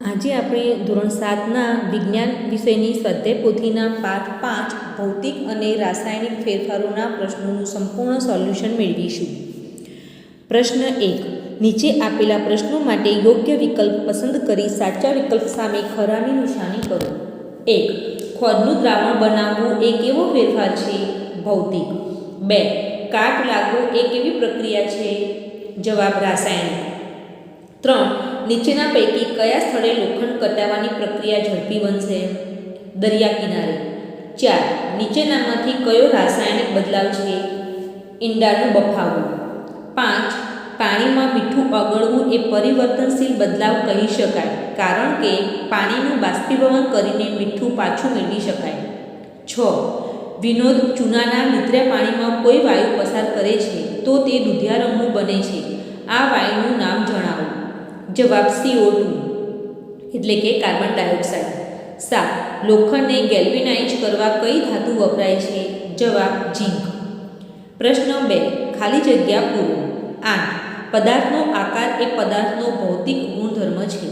આજે આપણે ધોરણ સાતના વિજ્ઞાન વિષયની સ્વાધ્યાય પોથીના પાઠ પાંચ ભૌતિક અને રાસાયણિક ફેરફારોના પ્રશ્નોનું સંપૂર્ણ સોલ્યુશન મેળવીશું. પ્રશ્ન એક, નીચે આપેલા પ્રશ્નો માટે યોગ્ય વિકલ્પ પસંદ કરી સાચા વિકલ્પ સામે ખરાની નિશાની કરો. એક, ખોદનું દ્રાવણ બનાવવું એ કેવો ફેરફાર છે? ભૌતિક. બે, કાટ લાગવો એ કેવી પ્રક્રિયા છે? જવાબ રાસાયણિક. ત્રણ નીચેના પૈકી કયા સ્થળે લોખંડ કટાવવાની પ્રક્રિયા ઝડપી બનશે? દરિયા કિનારે. ચાર. નીચેનામાંથી કયો રાસાયણિક બદલાવ છે? ઈંડાનું બફાવવું. પાંચ. પાણીમાં મીઠું ઓગળવું એ પરિવર્તનશીલ બદલાવ કહી શકાય, કારણ કે પાણીનું બાષ્પીભવન કરીને મીઠું પાછું મેળવી શકાય. છ. વિનોદ ચૂનાના મિત્ર્યા પાણીમાં કોઈ વાયુ પસાર કરે છે, તો તે દુધિયા રંગનું બને છે. આ વાયુનું નામ જણાવો. જવાબ સીઓ એટલે કે કાર્બન ડાયોક્સાઇડ. સાત લોખંડને ગેલ્વિનાઇઝ કરવા કઈ ધાતુ વપરાય છે? જવાબ, ઝીંક. પ્રશ્ન બે, ખાલી જગ્યા પૂરો. આઠ, પદાર્થનો આકાર એ પદાર્થનો ભૌતિક ગુણધર્મ છે.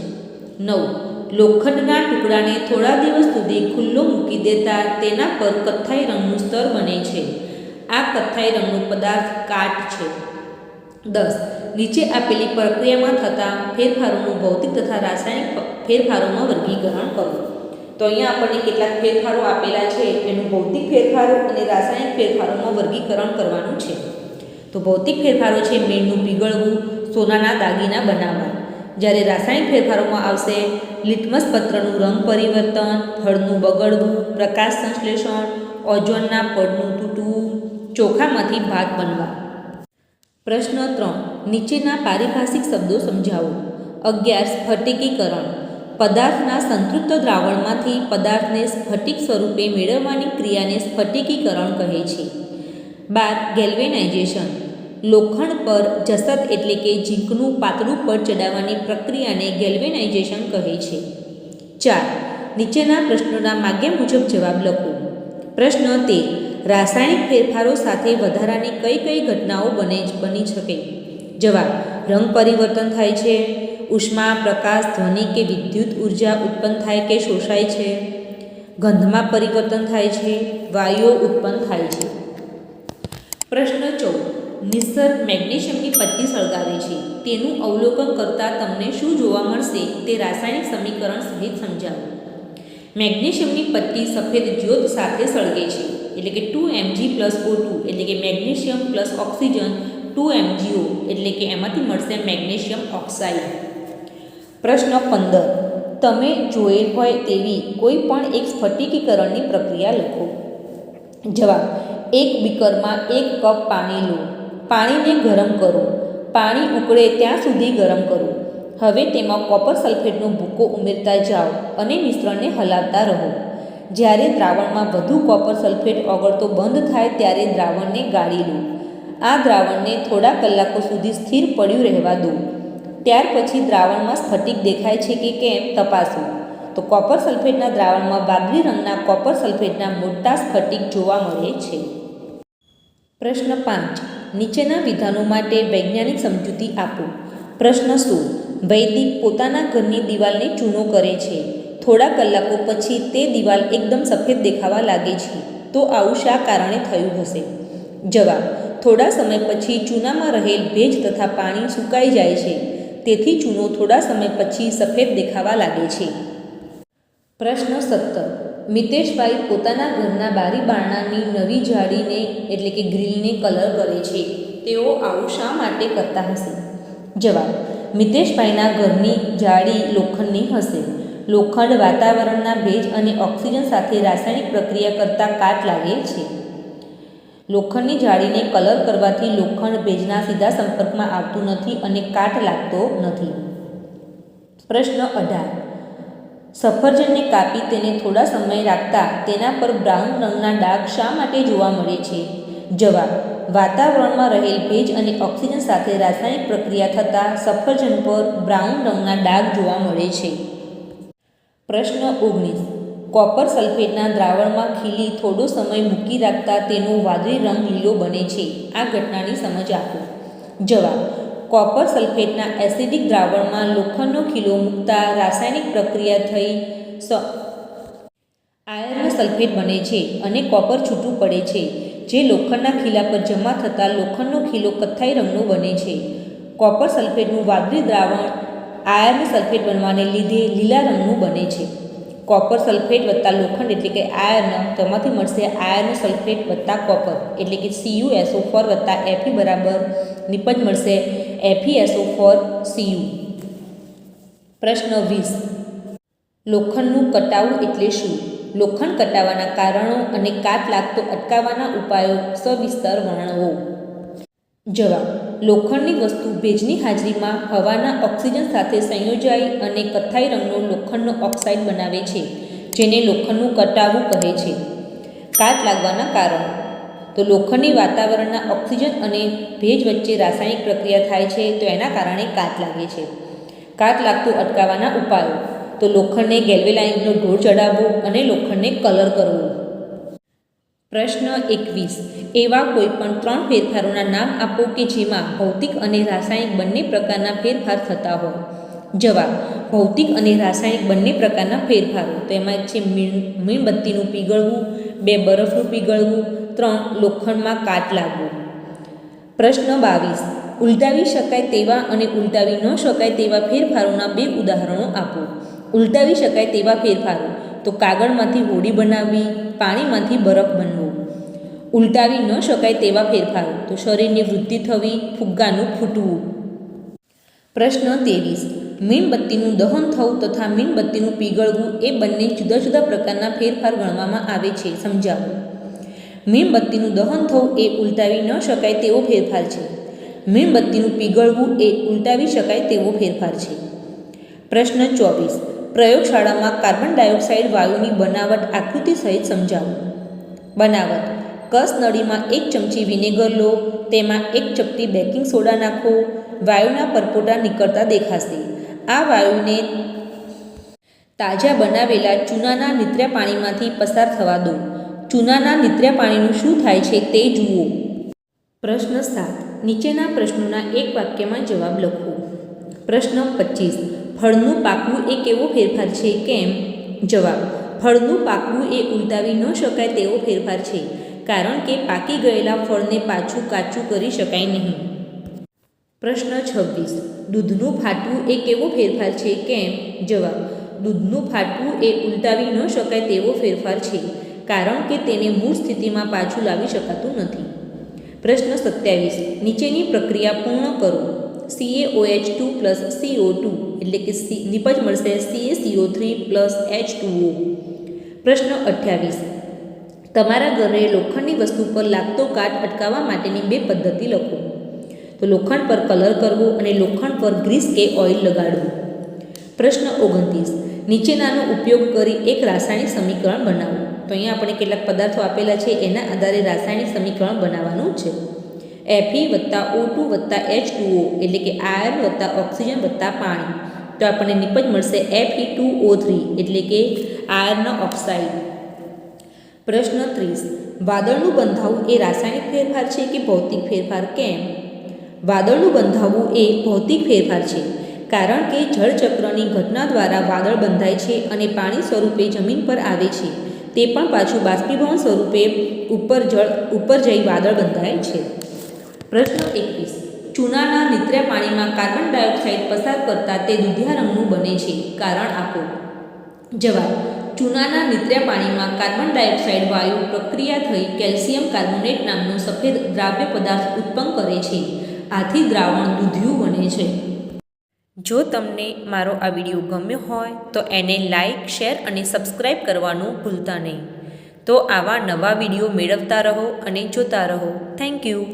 નવ, લોખંડના ટુકડાને થોડા દિવસ સુધી ખુલ્લો મૂકી દેતા તેના પર કથ્થાઈ રંગનું સ્તર બને છે. આ કથ્થાઈ રંગનો પદાર્થ કાટ છે. દસ નીચે આપેલી પ્રક્રિયામાં થતા ફેરફારોનું ભૌતિક તથા રાસાયણિક ફેરફારોમાં વર્ગીકરણ કરો. તો અહીંયા આપણને કેટલાક ફેરફારો આપેલા છે. એનું ભૌતિક ફેરફારો અને રાસાયણિક ફેરફારોમાં વર્ગીકરણ કરવાનું છે. તો ભૌતિક ફેરફારો છે મીણનું પીગળવું, સોનાના દાગીના બનાવવા. જ્યારે રાસાયણિક ફેરફારોમાં આવશે લિટમસ પત્રનું રંગ પરિવર્તન, ફળનું બગડવું, પ્રકાશ સંશ્લેષણ, ઓઝોનના પડનું તૂટવું, ચોખામાંથી ભાગ બનવા. પ્રશ્ન ત્રણ, નીચેના પારિભાષિક શબ્દો સમજાવો. અગિયાર, સ્ફટિકીકરણ. પદાર્થના સંતૃપ્ત દ્રાવણમાંથી પદાર્થને સ્ફટિક સ્વરૂપે મેળવવાની ક્રિયાને સ્ફટિકીકરણ કહે છે. બાર, ગેલ્વેનાઇઝેશન. લોખંડ પર જસત એટલે કે ઝીંકનું પાતળું પડ ચડાવવાની પ્રક્રિયાને ગેલ્વેનાઇઝેશન કહે છે. ચાર, નીચેના પ્રશ્નોના માગ્યા મુજબ જવાબ લખો. પ્રશ્ન તેર રાસાયણિક ફેરફારો સાથે વધારાની કઈ કઈ ઘટનાઓ બને બની શકે? જવાબ, રંગ પરિવર્તન થાય છે. ઉષ્મા, પ્રકાશ, ધ્વનિ કે વિદ્યુત ઊર્જા ઉત્પન્ન થાય કે શોષાય છે? ગંધમાં પરિવર્તન થાય છે. વાયુઓ ઉત્પન્ન થાય છે. પ્રશ્ન ચૌદ નિસર્ગ મેગ્નેશિયમની પટ્ટી સળગાવે છે. તેનું અવલોકન કરતાં તમને શું જોવા મળશે તે રાસાયણિક સમીકરણ સહિત સમજાવો. મેગ્નેશિયમની પટ્ટી સફેદ જ્યોત સાથે સળગે છે. એટલે કે two MG plus O two એટલે કે magnesium plus oxygen two MGO એટલે કે એમાંથી મળશે મેગ્નેશિયમ ઓક્સાઇડ. પ્રશ્ન પંદર, તમે જોયેલ હોય તેવી કોઈ પણ એક સ્ફટિકીકરણની પ્રક્રિયા લખો. જવાબ, એક બીકરમાં એક કપ પાણી લો. પાણીને ગરમ કરો. પાણી ઉકળે ત્યાં સુધી ગરમ કરો. હવે તેમાં કોપર સલ્ફેટનો ભૂકો ઉમેરતા જાઓ અને મિશ્રણને હલાવતા રહો. જ્યારે દ્રાવણમાં વધુ કોપર સલ્ફેટ ઓગળતો બંધ થાય ત્યારે દ્રાવણને ગાળી લો. આ દ્રાવણને થોડા કલાકો સુધી સ્થિર પડ્યું રહેવા દો. ત્યાર પછી દ્રાવણમાં સ્ફટિક દેખાય છે કે કેમ તપાસો. તો કોપર સલ્ફેટના દ્રાવણમાં વાદળી રંગના કોપર સલ્ફેટના મોટા સ્ફટિક જોવા મળે છે. પ્રશ્ન પાંચ. નીચેના વિધાનો માટે વૈજ્ઞાનિક સમજૂતી આપો. પ્રશ્ન શું વૈદિક પોતાના ઘરની દિવાલને ચૂનો કરે છે. થોડા કલાકો પછી તે દિવાલ એકદમ સફેદ દેખાવા લાગે છે. તો આવું શા કારણે થયું હશે? જવાબ, થોડા સમય પછી ચૂનામાં રહેલ ભેજ તથા પાણી સુકાઈ જાય છે. તેથી ચૂનો થોડા સમય પછી સફેદ દેખાવા લાગે છે. પ્રશ્ન સત્તર, મિતેશભાઈ પોતાના ઘરના બારી બારણાની નવી જાળીને, એટલે કે ગ્રીલને કલર કરે છે. તેઓ આવું શા માટે કરતા હશે? જવાબ, મિતેશભાઈના ઘરની જાળી લોખંડની હશે. લોખંડ વાતાવરણના ભેજ અને ઓક્સિજન સાથે રાસાયણિક પ્રક્રિયા કરતાં કાટ લાગે છે. લોખંડની જાળીને કલર કરવાથી લોખંડ ભેજના સીધા સંપર્કમાં આવતું નથી અને કાટ લાગતો નથી. પ્રશ્ન અઢાર. સફરજનને કાપી તેને થોડા સમય રાખતા તેના પર બ્રાઉન રંગના ડાઘ શા માટે જોવા મળે છે? જવાબ. વાતાવરણમાં રહેલ ભેજ અને ઓક્સિજન સાથે રાસાયણિક પ્રક્રિયા થતાં સફરજન પર બ્રાઉન રંગના ડાઘ જોવા મળે છે. પ્રશ્ન ઓગણીસ. કોપર સલ્ફેટના દ્રાવણમાં ખીલી થોડો સમય મૂકી રાખતા તેનો વાદળી રંગ લીલો બને છે. આ ઘટનાની સમજ આપો. જવાબ. કોપર સલ્ફેટના એસિડિક દ્રાવણમાં લોખંડનો ખીલો મૂકતા રાસાયણિક પ્રક્રિયા થઈ સ આયર્ન સલ્ફેટ બને છે અને કોપર છૂટું પડે છે, જે લોખંડના ખીલા પર જમા થતાં લોખંડનો ખીલો કથ્થાઈ રંગનો બને છે. કોપર સલ્ફેટનું વાદળી દ્રાવણ આયર્ન સલ્ફેટ બનવાને લીધે લીલા રંગનું બને છે. કોપર સલ્ફેટ વત્તા લોખંડ એટલે કે આયર્ન તેમાંથી મળશે આયર્ન સલ્ફેટ વત્તા કોપર એટલે કે સીયુ એસઓ ફોર વત્તા એફી બરાબર. નિપજ મળશે એફી એસઓ ફોર સીયુ પ્રશ્ન વીસ. લોખંડનું કટાવું એટલે શું? લોખંડ કટાવાના કારણો અને કાટ લાગતો અટકાવવાના ઉપાયો સવિસ્તર વર્ણવો. જવાબ. લોખંડની વસ્તુ ભેજની હાજરીમાં હવાના ઓક્સિજન સાથે સંયોજાઈ અને કથ્થાઈ રંગનો લોખંડનો ઓક્સાઇડ બનાવે છે, જેને લોખંડનું કટાવું કહે છે. કાટ લાગવાના કારણો. તો લોખંડની વાતાવરણના ઓક્સિજન અને ભેજ વચ્ચે રાસાયણિક પ્રક્રિયા થાય છે, તો એના કારણે કાટ લાગે છે. કાટ લાગતું અટકાવવાના ઉપાયો. તો લોખંડને ગેલ્વેલાઇનનો ઢોળ ચડાવવો અને લોખંડને કલર કરવો. પ્રશ્ન એકવીસ. એવા કોઈપણ ત્રણ ફેરફારોના નામ આપો કે જેમાં ભૌતિક અને રાસાયણિક બંને પ્રકારના ફેરફાર થતા હોય. જવાબ, ભૌતિક અને રાસાયણિક બંને પ્રકારના ફેરફારો. તો એમાં છે મીણ, મીણબત્તીનું પીગળવું, બે બરફનું પીગળવું, ત્રણ લોખંડમાં કાટ લાગવું. પ્રશ્ન બાવીસ. ઉલટાવી શકાય તેવા અને ઉલટાવી ન શકાય તેવા ફેરફારોના બે ઉદાહરણો આપો. ઉલટાવી શકાય તેવા ફેરફારો. તો કાગળમાંથી હોડી બનાવવી પાણીમાંથી બરફ બનવો. ઉલટાવી ન શકાય તેવા ફેરફારો. તો શરીરની વૃદ્ધિ થવી, ફુગ્ગાનું ફૂટવું. પ્રશ્ન ત્રેવીસ. મીણબત્તીનું દહન થવું તથા મીણબત્તીનું પીગળવું એ બંને જુદા જુદા પ્રકારના ફેરફાર ગણવામાં આવે છે, સમજાવો. મીણબત્તીનું દહન થવું એ ઉલટાવી ન શકાય તેવો ફેરફાર છે. મીણબત્તીનું પીગળવું એ ઉલટાવી શકાય તેવો ફેરફાર છે. પ્રશ્ન ચોવીસ. પ્રયોગશાળામાં કાર્બન ડાયોક્સાઇડ વાયુની બનાવટ આકૃતિ સહિત સમજાવો. બનાવટ. કસ નળીમાં એક ચમચી વિનેગર લો, તેમાં એક ચપટી બેકિંગ સોડા નાખો, વાયુના પરપોટા નીકળતા દેખાશે. આ વાયુને તાજા બનાવેલા ચૂનાના નિત્ર્યા પાણીમાંથી પસાર થવા દો. ચૂનાના નિત્ર્યા પાણીનું શું થાય છે તે જુઓ. પ્રશ્ન સાત. નીચેના પ્રશ્નોના એક વાક્યમાં જવાબ લખો. પ્રશ્ન પચીસ. ફળનું પાકવું એ કેવો ફેરફાર છે, કેમ? જવાબ, ફળનું પાકવું એ ઉલટાવી ન શકાય તેવો ફેરફાર છે, કારણ કે પાકી ગયેલા ફળને પાછું કાચું કરી શકાય નહીં. પ્રશ્ન છવ્વીસ, દૂધનું ફાટવું એ કેવો ફેરફાર છે, કેમ? જવાબ, દૂધનું ફાટવું એ ઉલટાવી ન શકાય તેવો ફેરફાર છે, કારણ કે તેને મૂળ સ્થિતિમાં પાછું લાવી શકાતું નથી. પ્રશ્ન સત્યાવીસ, નીચેની પ્રક્રિયા પૂર્ણ કરો. CaOH two plus CO two એટલે કે સી નિપજ મળશે CaCO three plus H two O પ્રશ્ન અઠ્યાવીસ. તમારા ઘરે લોખંડની વસ્તુ પર લાગતો કાટ અટકાવવા માટેની બે પદ્ધતિ લખો. તો લોખંડ પર કલર કરવો અને લોખંડ પર ગ્રીસ કે ઓઇલ લગાડવું. પ્રશ્ન ઓગણત્રીસ. નીચેનાનો ઉપયોગ કરી એક રાસાયણિક સમીકરણ બનાવો. તો અહીંયા આપણે કેટલાક પદાર્થો આપેલા છે, એના આધારે રાસાયણિક સમીકરણ બનાવવાનું છે. એફઈ વત્તા ઓ ટુ વત્તા એચ ટુઓ એટલે કે આયર્ન વત્તા ઓક્સિજન વત્તા પાણી. તો આપણને નિપજ મળશે એફઈ ટુ ઓ થ્રી એટલે કે આયર્ન ઓક્સાઇડ. પ્રશ્ન ત્રીસ. વાદળનું બંધાવું એ રાસાયણિક ફેરફાર છે કે ભૌતિક ફેરફાર કેમ? વાદળનું બંધાવવું એ ભૌતિક ફેરફાર છે, કારણ કે જળચક્રની ઘટના દ્વારા વાદળ બંધાય છે અને પાણી સ્વરૂપે જમીન પર આવે છે. તે પણ પાછું બાષ્પીભવન સ્વરૂપે ઉપર જળ, ઉપર જઈ વાદળ બંધાય છે. પ્રશ્ન એકવીસ. ચૂનાના નિત્ર્યા પાણીમાં કાર્બન ડાયોક્સાઇડ પસાર કરતાં તે દુધિયા રંગનું બને છે. કારણ આપો. જવાબ. ચૂનાના નિત્ર્યા પાણીમાં કાર્બન ડાયોક્સાઇડ વાયુ પ્રક્રિયા થઈ કેલ્શિયમ કાર્બોનેટ નામનો સફેદ દ્રાવ્ય પદાર્થ ઉત્પન્ન કરે છે. આથી દ્રાવણ દૂધિયું બને છે. જો તમને મારો આ વીડિયો ગમ્યો હોય તો એને લાઇક શેર અને સબસ્ક્રાઈબ કરવાનું ભૂલતા નહીં. તો આવા નવા વીડિયો મેળવતા રહો અને જોતા રહો. Thank you.